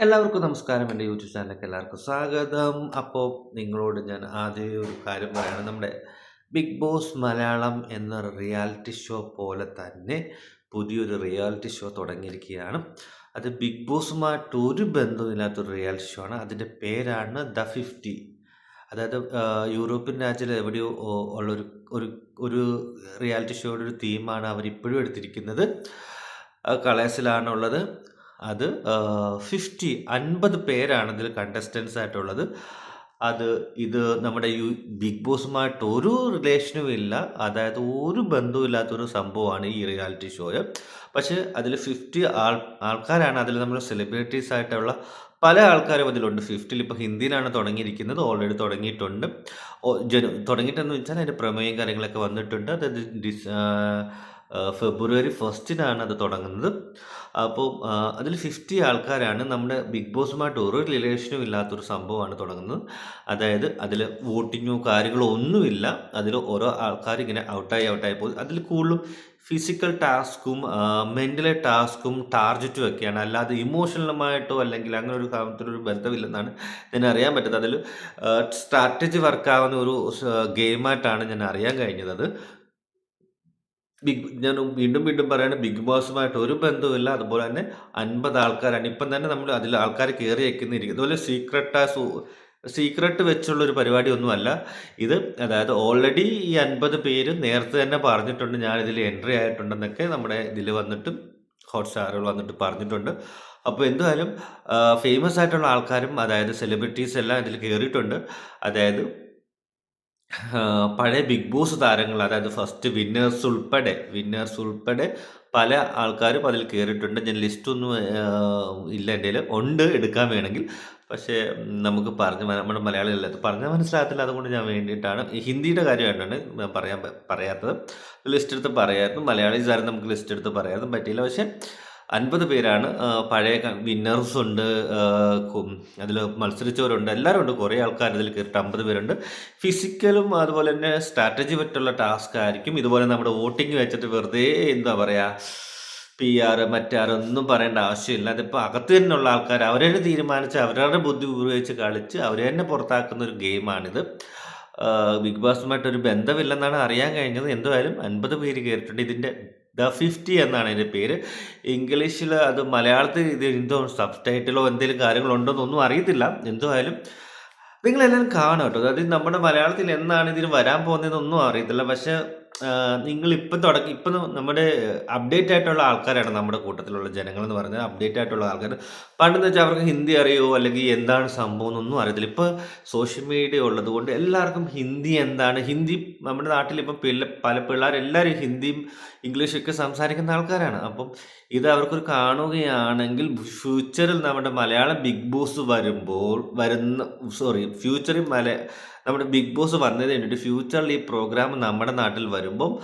എല്ലാവർക്കും നമസ്കാരം. എന്റെ യൂട്യൂബ് ചാനലിലേക്ക് എല്ലാവർക്കും സ്വാഗതം. അപ്പോൾ നിങ്ങളോട് ഞാൻ ആദ്യ ഒരു കാര്യം പറയാണ്. നമ്മുടെ ബിഗ് ബോസ് മലയാളം എന്ന റിയാലിറ്റി ഷോ പോലെ തന്നെ പുതിയൊരു റിയാലിറ്റി ഷോ തുടങ്ങിയിരിക്കുകയാണ്. അത് ബിഗ് ബോസുമായിട്ട് ഒരു ബന്ധമില്ലാത്തൊരു റിയാലിറ്റി ഷോ ആണ്. അതിന്റെ പേരാണ് ദ ഫിഫ്റ്റി. അതായത് യൂറോപ്യൻ രാജ്യത്തിൽ എവിടെയോ ഉള്ളൊരു ഒരു ഒരു റിയാലിറ്റി ഷോയുടെ ഒരു തീമാണ് അവരിപ്പോഴും എടുത്തിരിക്കുന്നത്. കളേഴ്സിലാണുള്ളത്. അത് ഫിഫ്റ്റി അൻപത് പേരാണ് ഇതിൽ കണ്ടസ്റ്റൻസ് ആയിട്ടുള്ളത്. അത് ഇത് നമ്മുടെ യു ബിഗ് ബോസുമായിട്ട് ഒരു റിലേഷനും ഇല്ല. അതായത് ഒരു ബന്ധവുമില്ലാത്തൊരു സംഭവമാണ് ഈ റിയാലിറ്റി ഷോയിൽ പക്ഷേ അതിൽ ഫിഫ്റ്റി ആൾ ആൾക്കാരാണ് അതിൽ നമ്മൾ സെലിബ്രിറ്റീസ് ആയിട്ടുള്ള പല ആൾക്കാരും അതിലുണ്ട്. ഫിഫ്റ്റിൽ ഇപ്പോൾ ഹിന്ദിയിലാണ് തുടങ്ങിയിരിക്കുന്നത്. ഓൾറെഡി തുടങ്ങിയിട്ടുണ്ട്. ജനു തുടങ്ങിയിട്ടെന്ന് വെച്ചാൽ അതിന്റെ പ്രമേയം കാര്യങ്ങളൊക്കെ വന്നിട്ടുണ്ട്. ആ, ഫെബ്രുവരി ഫസ്റ്റിനാണ് അത് തുടങ്ങുന്നത്. അപ്പോൾ അതിൽ ഫിഫ്റ്റി ആൾക്കാരാണ് നമ്മുടെ ബിഗ് ബോസുമായിട്ട് ഒരു റിലേഷനും ഇല്ലാത്തൊരു സംഭവമാണ് തുടങ്ങുന്നത്. അതായത് അതിൽ വോട്ടിങ്ങോ കാര്യങ്ങളോ ഒന്നുമില്ല. അതിൽ ഓരോ ആൾക്കാർ ഇങ്ങനെ ഔട്ടായി ഔട്ടായി പോകും അതിൽ കൂടുതലും ഫിസിക്കൽ ടാസ്കും മെന്റലി ടാസ്കും ടാർജറ്റും ഒക്കെയാണ്. അല്ലാതെ ഇമോഷണലുമായിട്ടോ അല്ലെങ്കിൽ അങ്ങനെ ഒരു കാര്യത്തിലൊരു ബന്ധമില്ലെന്നാണ് ഞാൻ അറിയാൻ പറ്റുന്നത്. അതിൽ സ്ട്രാറ്റജി വർക്കാവുന്ന ഒരു ഗെയിമായിട്ടാണ് ഞാൻ അറിയാൻ കഴിഞ്ഞത്. ബിഗ് ഞാൻ വീണ്ടും വീണ്ടും പറയുകയാണ് ബിഗ് ബോസുമായിട്ട് ഒരു ബന്ധവുമില്ല. അതുപോലെ തന്നെ അൻപത് ആൾക്കാരാണ്. ഇപ്പം തന്നെ നമ്മൾ അതിൽ ആൾക്കാർ കയറി വെക്കുന്നിരിക്കും അതുപോലെ സീക്രട്ട് സീക്രട്ട് വെച്ചുള്ള ഒരു പരിപാടി ഒന്നുമല്ല ഇത് അതായത് ഓൾറെഡി ഈ അൻപത് പേര് നേരത്തെ തന്നെ പറഞ്ഞിട്ടുണ്ട്. ഞാൻ ഇതിൽ എൻട്രി ആയിട്ടുണ്ടെന്നൊക്കെ നമ്മുടെ ഇതിൽ വന്നിട്ട് ഹോട്ട്സ്റ്റാറുകൾ വന്നിട്ട് പറഞ്ഞിട്ടുണ്ട്. അപ്പോൾ എന്തായാലും ഫേമസ് ആയിട്ടുള്ള ആൾക്കാരും അതായത് സെലിബ്രിറ്റീസ് എല്ലാം ഇതിൽ കയറിയിട്ടുണ്ട്. അതായത് പഴയ ബിഗ് ബോസ് താരങ്ങൾ അതായത് ഫസ്റ്റ് വിന്നേഴ്സ് ഉൾപ്പെടെ വിന്നേഴ്സ് ഉൾപ്പെടെ പല ആൾക്കാരും അതിൽ കയറിയിട്ടുണ്ട് ഞാൻ ലിസ്റ്റൊന്നും ഇല്ല എന്റെ ഉണ്ട് എടുക്കാൻ വേണമെങ്കിൽ. പക്ഷേ നമുക്ക് പറഞ്ഞ് നമ്മുടെ മലയാളികളിൽ പറഞ്ഞാൽ മനസ്സിലാകത്തില്ല. അതുകൊണ്ട് ഞാൻ വേണ്ടിയിട്ടാണ്. ഹിന്ദിയുടെ കാര്യമായിട്ടാണ് ഞാൻ പറയാൻ പറയാത്തത്. ലിസ്റ്റ് എടുത്ത് പറയായിരുന്നു. മലയാളീസ് ആരും നമുക്ക് ലിസ്റ്റ് എടുത്ത് പറയാനും പറ്റിയില്ല. പക്ഷേ അൻപത് പേരാണ് പഴയ വിന്നേഴ്സ് ഉണ്ട് അതിൽ മത്സരിച്ചവരുണ്ട് എല്ലാവരും ഉണ്ട് കുറേ ആൾക്കാർ ഇതിൽ കയറിയിട്ട് അമ്പത് പേരുണ്ട്. ഫിസിക്കലും അതുപോലെ തന്നെ സ്ട്രാറ്റജി പറ്റുള്ള ടാസ്ക് ആയിരിക്കും. ഇതുപോലെ നമ്മുടെ വോട്ടിംഗ് വെച്ചിട്ട് വെറുതെ എന്താ പറയുക പി ആർ മറ്റാർ ഒന്നും പറയേണ്ട ആവശ്യമില്ല. അതിപ്പോൾ അകത്ത് തന്നെയുള്ള ആൾക്കാർ അവരെ തീരുമാനിച്ച് അവരവരുടെ ബുദ്ധി ഉപയോഗിച്ച് കളിച്ച് അവരെ തന്നെ പുറത്താക്കുന്ന ഒരു ഗെയിമാണിത്. ബിഗ് ബോസുമായിട്ടൊരു ബന്ധമില്ലെന്നാണ് അറിയാൻ കഴിഞ്ഞത്. എന്തായാലും അൻപത് പേര് കയറിയിട്ടുണ്ട് ഇതിന്റെ ദ ഫിഫ്റ്റി എന്നാണ് അതിന്റെ പേര്. ഇംഗ്ലീഷിൽ അത് മലയാളത്തിൽ ഇത് എന്തോ സബ് ടൈറ്റിലോ എന്തെങ്കിലും കാര്യങ്ങളുണ്ടോ എന്നൊന്നും അറിയത്തില്ല. എന്തായാലും നിങ്ങളെല്ലാം കാണും കേട്ടോ. അതായത് നമ്മുടെ മലയാളത്തിൽ എന്നാണ് ഇതിന് വരാൻ പോകുന്നതെന്നൊന്നും അറിയത്തില്ല. പക്ഷേ നിങ്ങൾ ഇപ്പം തുടങ്ങി ഇപ്പം നമ്മുടെ അപ്ഡേറ്റ് ആയിട്ടുള്ള ആൾക്കാരാണ് നമ്മുടെ കൂട്ടത്തിലുള്ള ജനങ്ങൾ എന്ന് പറഞ്ഞാൽ അപ്ഡേറ്റ് ആയിട്ടുള്ള ആൾക്കാർ. പണ്ടെന്ന് വെച്ചാൽ അവർക്ക് ഹിന്ദി അറിയോ? അല്ലെങ്കിൽ എന്താണ് സംഭവം എന്നൊന്നും അറിയത്തില്ല. ഇപ്പോൾ സോഷ്യൽ മീഡിയ ഉള്ളത് കൊണ്ട് എല്ലാവർക്കും ഹിന്ദി എന്താണ്? ഹിന്ദി നമ്മുടെ നാട്ടിൽ ഇപ്പം പല പിള്ളേർ എല്ലാവരും ഹിന്ദിയും ഇംഗ്ലീഷൊക്കെ സംസാരിക്കുന്ന ആൾക്കാരാണ്. അപ്പം ഇത് അവർക്കൊരു കാണുകയാണെങ്കിൽ ഫ്യൂച്ചറിൽ നമ്മുടെ മലയാളം ബിഗ് ബോസ് വരുമ്പോൾ വരുന്ന സോറി ഫ്യൂച്ചറിൽ മല നമ്മുടെ ബിഗ് ബോസ് പറഞ്ഞത് കഴിഞ്ഞിട്ട് ഫ്യൂച്ചറിൽ ഈ പ്രോഗ്രാം നമ്മുടെ നാട്ടിൽ വരുമ്പം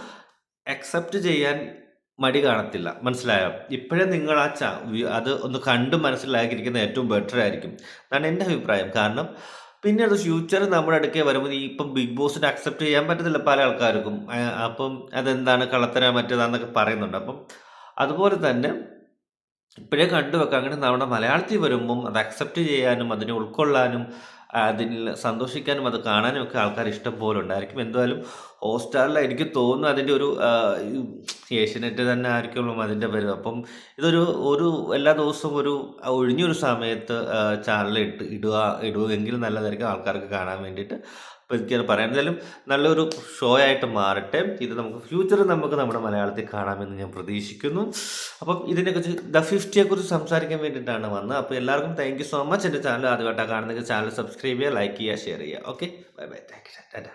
അക്സെപ്റ്റ് ചെയ്യാൻ മടി കാണത്തില്ല. മനസ്സിലായോ? ഇപ്പോഴേ നിങ്ങൾ ആ ച അത് ഒന്ന് കണ്ടു മനസ്സിലാക്കിയിരിക്കുന്ന ഏറ്റവും ബെറ്റർ ആയിരിക്കും. എന്നാണ് എന്റെ അഭിപ്രായം. കാരണം പിന്നെ അത് ഫ്യൂച്ചർ നമ്മുടെ അടുക്കേ വരുമ്പോൾ ഈ ഇപ്പം ബിഗ് ബോസിനെ അക്സെപ്റ്റ് ചെയ്യാൻ പറ്റത്തില്ല പല ആൾക്കാർക്കും. അപ്പം അതെന്താണ് കള്ളത്തരാൻ മറ്റേതാന്നൊക്കെ പറയുന്നുണ്ട്. അപ്പം അതുപോലെ തന്നെ ഇപ്പോഴേ കണ്ടുവെക്കാം. അങ്ങനെ നമ്മുടെ മലയാളത്തിൽ വരുമ്പം അത് അക്സെപ്റ്റ് ചെയ്യാനും അതിനെ ഉൾക്കൊള്ളാനും അതിൽ സന്തോഷിക്കാനും അത് കാണാനും ഒക്കെ ആൾക്കാർ ഇഷ്ടം പോലെ ഉണ്ടായിരിക്കും. എന്തായാലും ഹോട്ട്സ്റ്റാറിൽ എനിക്ക് തോന്നുന്നു അതിന്റെ ഒരു ഏഷ്യനെറ്റ് തന്നെ ആയിരിക്കുള്ളൂ അതിന്റെ പേര്. അപ്പം ഇതൊരു ഒരു എല്ലാ ദിവസവും ഒരു ഒഴിഞ്ഞൊരു സമയത്ത് ചാനൽ ഇട്ട് ഇടുക ഇടുകയെങ്കിൽ നല്ലതായിരിക്കും ആൾക്കാർക്ക് കാണാൻ വേണ്ടിയിട്ട്. എനിക്കത് പറയാൻ എന്തായാലും നല്ലൊരു ഷോ ആയിട്ട് മാറട്ടെ. ഇത് നമുക്ക് ഫ്യൂച്ചർ നമുക്ക് നമ്മുടെ മലയാളത്തിൽ കാണാമെന്ന് ഞാൻ പ്രതീക്ഷിക്കുന്നു. അപ്പം ഇതിനെക്കുറിച്ച് ദ ഫിഫ്റ്റിയെക്കുറിച്ച് സംസാരിക്കാൻ വേണ്ടിയിട്ടാണ് വന്നത്. അപ്പോൾ എല്ലാവർക്കും താങ്ക് സോ മച്ച് എന്റെ ചാനൽ ആദ്യമായിട്ടാണ് കാണുന്നെങ്കിൽ ചാനൽ സബ്സ്ക്രൈബ് ചെയ്യുക ലൈക്ക് ചെയ്യുക ഷെയർ ചെയ്യുക. Okay bye bye thank you Tata